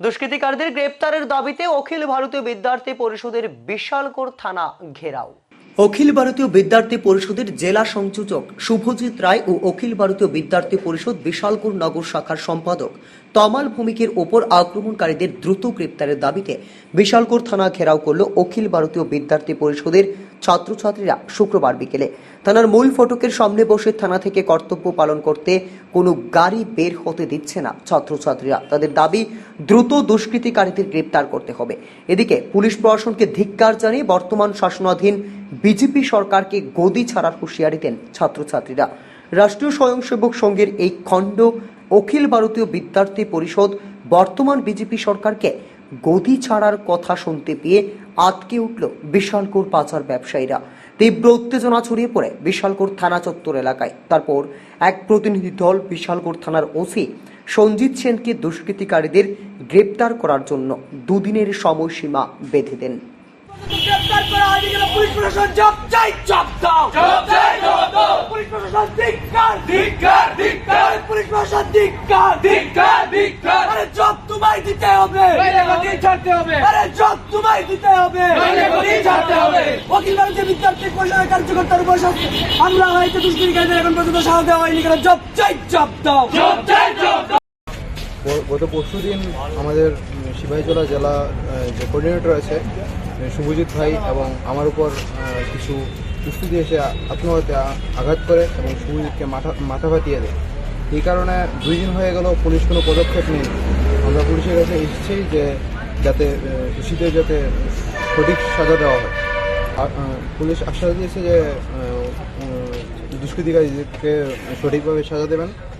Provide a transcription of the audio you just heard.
দুষ্কৃতিকারীদের গ্রেপ্তারের দাবিতে অখিল ভারতীয় বিদ্যার্থী পরিষদের বিশালগড় থানা ঘেরাও। অখিল ভারতীয় বিদ্যার্থী পরিষদের জেলা সংযোজক শুভজিৎ রায় ও অখিল ভারতীয় বিদ্যার্থী পরিষদ বিশালপুর নগর শাখার সম্পাদক তমাল ভূমিকের ওপর আক্রমণকারীদের দ্রুত গ্রেপ্তারের দাবিতে বিশালপুর থানা ঘেরাও করল অখিল ভারতীয় বিদ্যার্থী পরিষদের ছাত্রছাত্রীরা শুক্রবার বিকেলে থানার মূল ফটকের সামনে বসে থানা থেকে কর্তব্য পালন করতে কোনো গাড়ি বের হতে দিচ্ছে না ছাত্রছাত্রীরা। তাদের দাবি, দ্রুত দুষ্কৃতিকারীদের গ্রেপ্তার করতে হবে। এদিকে পুলিশ প্রশাসনকে ধিক্কার জানিয়ে বর্তমান শাসনাধীন বিজেপি সরকারকে গদি ছাড়ার হুঁশিয়ারি দেন ছাত্রছাত্রীরা। রাষ্ট্রীয় স্বয়ংসেবক সংঘের এই খণ্ড অখিল ভারতীয় বিদ্যার্থী পরিষদ বর্তমান বিজেপি সরকারকে গদি ছাড়ার কথা শুনতে পেয়ে আটকে উঠল বিশালকোর পাচার ব্যবসায়ীরা। তীব্র উত্তেজনা ছড়িয়ে পড়ে বিশালকোর থানা চত্বর এলাকায়। তারপর এক প্রতিনিধি দল বিশালকোর থানার ওসি সঞ্জিত সেনকে দুষ্কৃতিকারীদের গ্রেপ্তার করার জন্য দুদিনের সময়সীমা বেঁধে দেন। পুলিশ প্রশাসন তোমায় দিতে হবে। ছাড়তে হবে। আরে জব তোমায় দিতে হবে। নইলে ছাড়তে হবে। অখিল ভারতীয় বিদ্যার্থী পরিষদের কার্যকর্তার সব- হামলা হয়েছে দুষ্কৃতিকারীদের এখন পর্যন্ত সাহস দেওয়া হয়নি কেন? জব চাই জব দাও। চাই, গত পরশু দিন আমাদের সিপাহীজলা জেলা যে কোঅর্ডিনেটর আছে শুভজিৎ ভাই এবং আমার উপর কিছু দুষ্কৃতি এসে আ- আত্মঘাতে আঘাত করে এবং শুভজিৎকে মাথা মাথা ফাটিয়ে দেয়। এই কারণে দুই দিন হয়ে গেল পুলিশ কোনো পদক্ষেপ নেই। আমরা পুলিশের কাছে এসেছি যে যাতে দোষীদের যাতে সঠিক সাজা দেওয়া হয়। পুলিশ আশ্বাস দিয়েছে যে দুষ্কৃতিকারীকে সঠিকভাবে সাজা দেবেন।